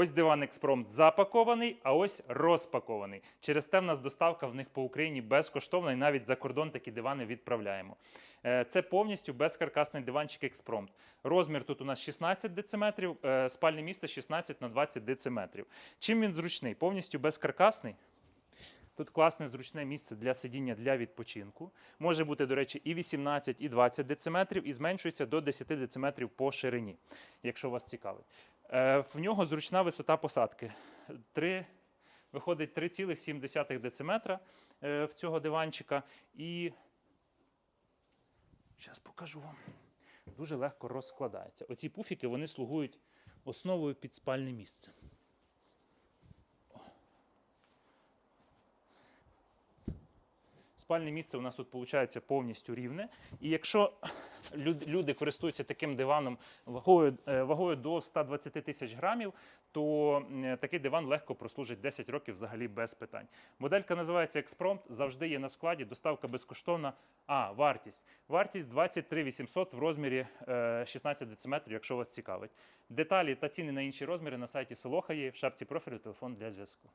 Ось диван експромт запакований, а ось розпакований. Через те в нас доставка в них по Україні безкоштовна і навіть за кордон такі дивани відправляємо. Е, Це повністю безкаркасний диванчик експромт. Розмір тут у нас 16 дециметрів, е, спальне місце 16 на 20 дециметрів. Чим він зручний? Повністю безкаркасний. Тут класне зручне місце для сидіння для відпочинку. Може бути, до речі, і 18, і 20 дециметрів, і зменшується до 10 дециметрів по ширині, якщо вас цікавить. Е, В нього зручна висота посадки. 3, виходить 3,7 дециметра е, в цього диванчика. І зараз покажу вам. Дуже легко розкладається. Оці пуфіки вони слугують основою під спальне місце. Спальне місце у нас тут виходить повністю рівне. І якщо люди користуються таким диваном вагою, е, вагою до 120 тисяч грамів, то е, такий диван легко прослужить 10 років взагалі без питань. Моделька називається Експромт, завжди є на складі, доставка безкоштовна. А, вартість. Вартість 23 800 в розмірі е, 16 дециметрів, якщо вас цікавить. Деталі та ціни на інші розміри на сайті Солоха є в шапці профілю телефон для зв'язку.